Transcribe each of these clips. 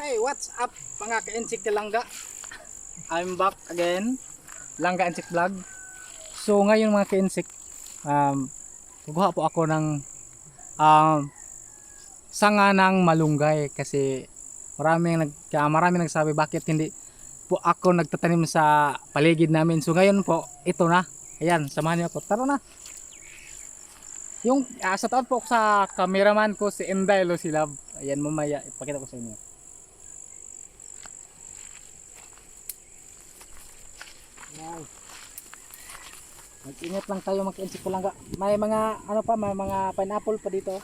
Hey, what's up mga ka-insik Langga? I'm back again. Langga Insik Vlog. So ngayon mga ka-insik, um, kukuha po ako ng um, sanga ng malunggay kasi maraming nag maraming nagsabi bakit hindi po ako nagtatanim sa paligid namin. So ngayon po, ito na. Ayan, samahan niyo ako. Tara na. Yung uh, sa taon po sa cameraman ko si Enday Lucilab. Ayan mamaya ipakita ko sa inyo. Mag-ingat lang tayo mga ka-insik palangga. May mga ano pa, may mga pineapple pa dito.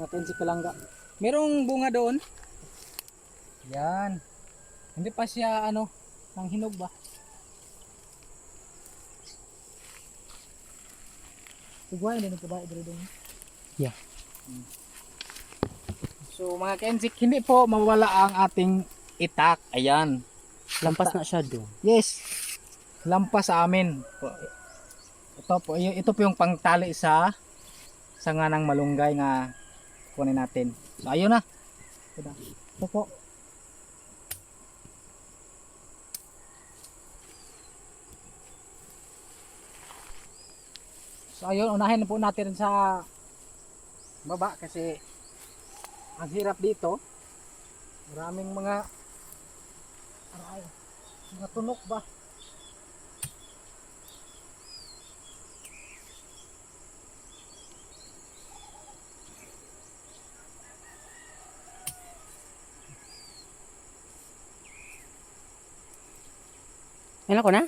Mga ka-insik palangga. Merong bunga doon. Yan. Hindi pa siya ano, nang hinog ba? Sigwain din ko ba dito doon. Yeah. So mga ka-insik, hindi po mawala ang ating itak. Ayan. Lampas na siya do. Yes. Lampas sa amin. Ito po, ito po yung pangtali sa sanga ng malunggay nga kunin natin. So ayun na. Ito, po. So ayun, unahin na po natin sa baba kasi ang hirap dito. Maraming mga aray, mga tunok ba? Ilan ko na?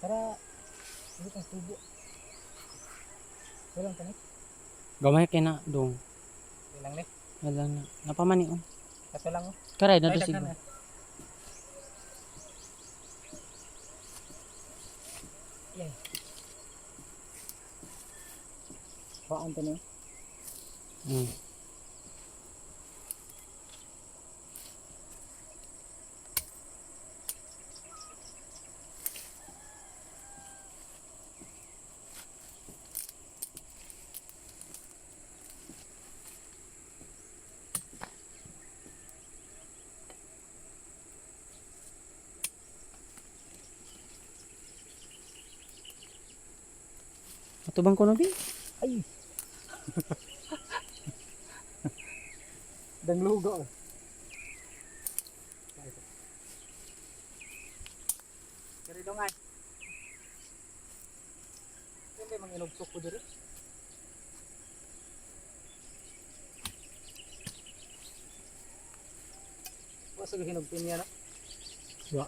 Para ulit ang tubo. Walang tanik. Gamay kay na dong. Ilang ni. Wala na. Napamani oh. Kaso lang oh. Karay na Ay, to daghan siguro. Yan. Paan to na. Mm. Atubang ko bi? Ay! Danglugo oh. Kari dong ay. Hindi mang inugsok ko diri. Wasa ko hinugpin niya na. Wa.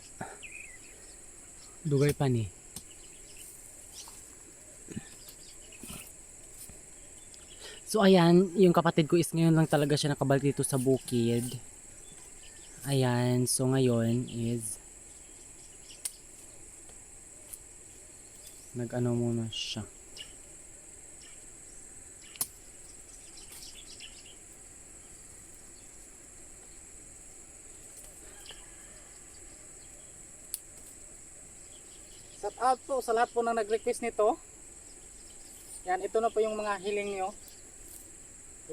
Dugay pa ni. So ayan, yung kapatid ko is ngayon lang talaga siya nakabalik dito sa bukid. Ayan, so ngayon is nag-ano muna siya. Shout out po sa lahat po na nag-request nito. Yan, ito na po yung mga hiling nyo.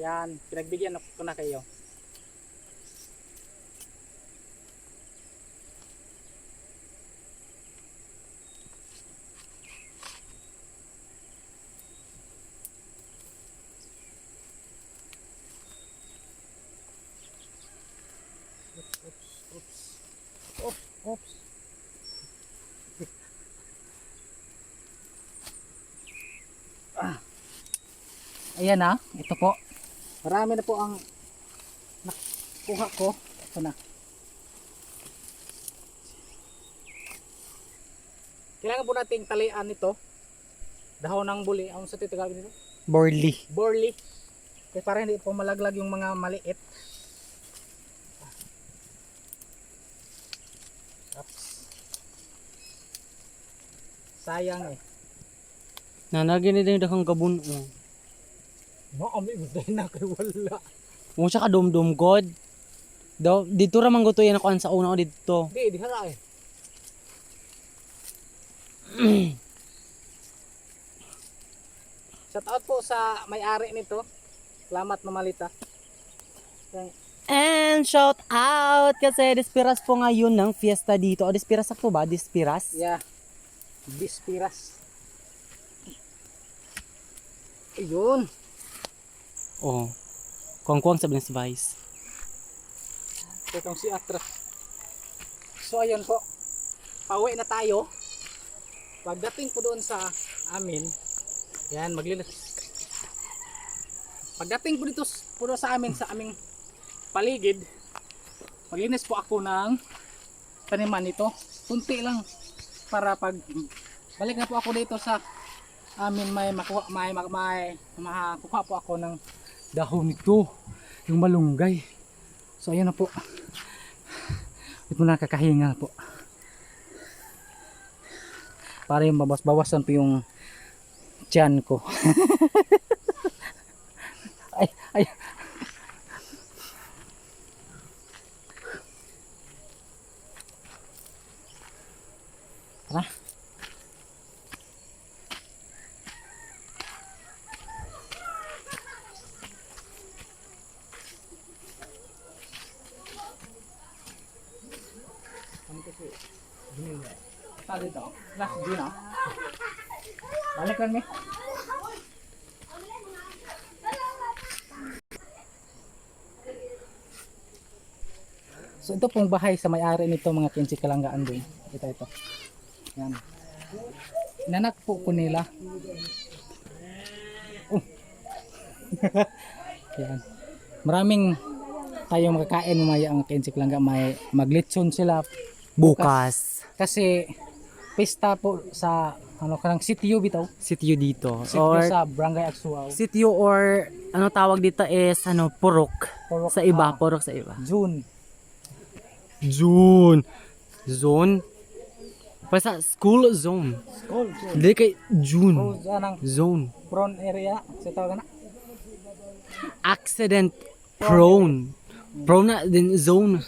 Yan, pinagbigyan na ko na kayo. Oops, oops. Ayan na, ito po. Marami na po ang nakuha ko. Ito na. Kailangan po nating talian nito. Dahon ng buli. Ang sa titagawin nito? Borly. Borly. Kasi para hindi po malaglag yung mga maliit. Oops. Sayang eh. Nanagin din dakang gabon oh. Maami mo dahil na kay wala. Mo siya ka dum-dum god. Daw dito ra man gutoy ako sa una ko dito. Di, di hara eh. Shout out po sa may-ari nito. Salamat Mamalita. And shout out kasi Despiras po ngayon ng fiesta dito. O Despiras sakto ba? Despiras? Yeah. Bispiras. Ayun. Oo. Kuwang-kuwang sabi ng si Vice. Itong si Atras. So ayun po. Pauwi na tayo. Pagdating po doon sa amin, yan maglinis. Pagdating po dito po sa amin sa aming paligid, maglinis po ako ng taniman nito. Kunti lang para pag balik na po ako dito sa amin may makuha may may, may makakuha po ako ng dahon nito, yung malunggay. So ayun na po. Ito na kakahinga po. Para yung babas-bawasan po yung tiyan ko. ay, ay. Tara. Dito. Last G na. Balik lang. So ito pong bahay sa may-ari nito mga kinsi kalanggaan din. Ito ito. Yan. Nanak po ko nila. Oh. Yan. Maraming tayo makakain mamaya ang kinsi kalangga may maglitson sila Bukas. kasi pista po sa ano kanang sitio bitaw Sityo dito. sitio Or sa Barangay Agsuaw sityo or ano tawag dito is ano purok. Purok, Sa iba, ah, purok sa iba. June Zone. Zone. Pa sa school zone. School Dili kay June. Nang Zone. prone area sa tawag na Accident prone. Prone na din zone.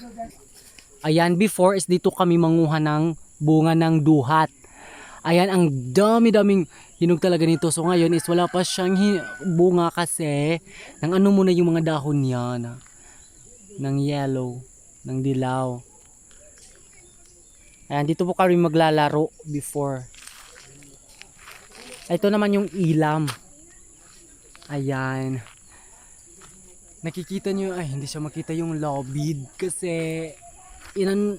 Ayan, before is dito kami manguha ng bunga ng duhat. Ayan, ang dami-daming hinog talaga nito. So ngayon is wala pa siyang bunga kasi nang ano muna yung mga dahon niya na ng yellow, ng dilaw. Ayan, dito po kami maglalaro before. Ito naman yung ilam. Ayan. Nakikita nyo, ay hindi siya makita yung lobby kasi inan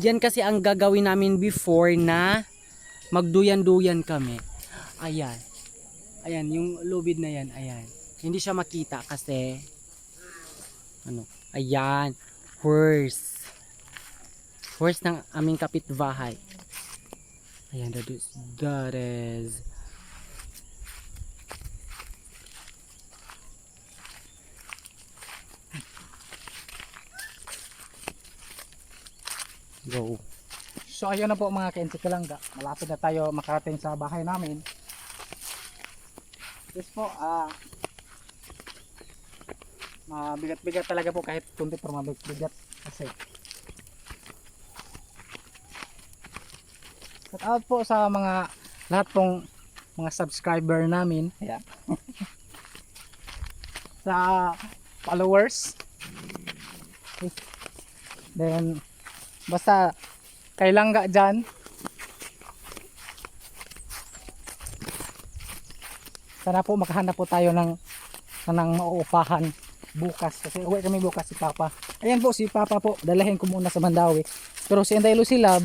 yan kasi ang gagawin namin before na magduyan-duyan kami. Ayan. Ayan, yung lubid na yan, ayan. Hindi siya makita kasi ano, ayan, horse. Horse ng aming kapitbahay. Ayan, that is, that is. Go. So ayun na po mga kinsi kalangga malapit na tayo makarating sa bahay namin Yes po ah mabigat-bigat talaga po kahit kunti pero mabigat kasi Shout out po sa mga lahat pong mga subscriber namin. Ayan. sa followers. Then basta kay langga dyan. Sana po makahanap po tayo ng ng mauupahan bukas kasi uwi kami bukas si Papa. Ayan po si Papa po, dalahin ko muna sa Mandawi. Pero si Inday Lucilab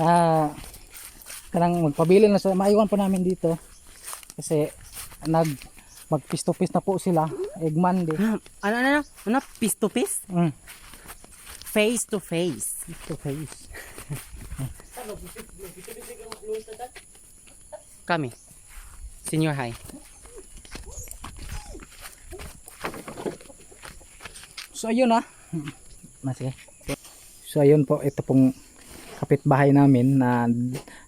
ah kanang magpabili na sa maiwan po namin dito kasi nag magpistopis na po sila egg Monday. Ano, ano, ano? Ano? To piece? Mm. Face to face. Face to face. Kami. Senior high. So ayun ah. Na sige. So ayun po ito pong kapitbahay namin na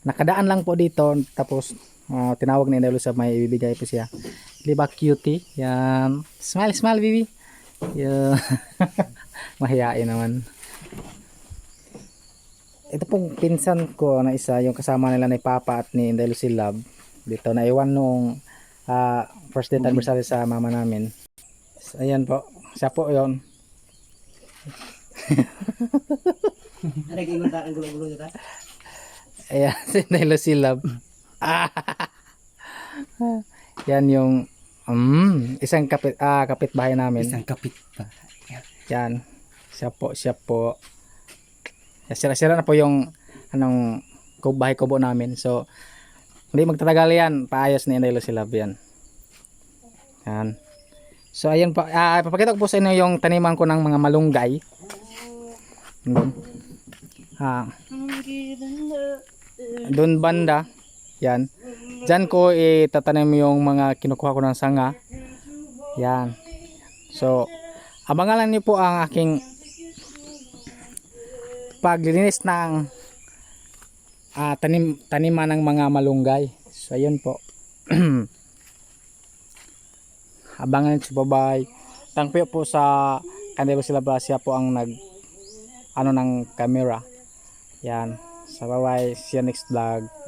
nakadaan lang po dito tapos ah, tinawag ni Nelo sa may ibibigay po siya. Di ba cutie? Yan. Smile, smile, baby. Yan. Mahihain naman. Ito pong pinsan ko na isa, yung kasama nila ni Papa at ni Inday Lucy Love. Dito, naiwan nung ah, first date anniversary sa mama namin. So, ayan po. siya po yon? Ayan, si Nilo Silab. Ah. Yan yung mm, isang kapit ah kapitbahay namin. Isang kapit pa. Yan. Siya po, siya po. Sira-sira na po yung anong bahay kubo namin. So hindi magtatagal yan. Paayos ni Nilo Silab yan. Yan. So ayun po, ah, papakita ko po sa inyo yung taniman ko ng mga malunggay. Doon. Ah, banda. Yan. Diyan ko itatanim yung mga kinukuha ko ng sanga. Yan. So, abangan lang niyo po ang aking paglilinis ng ah, tanim taniman ng mga malunggay. So, ayun po. abangan niyo po bye. Thank you po sa kanila sila Brasia po ang nag ano ng camera. Yan. Sa bye bye. See you next vlog.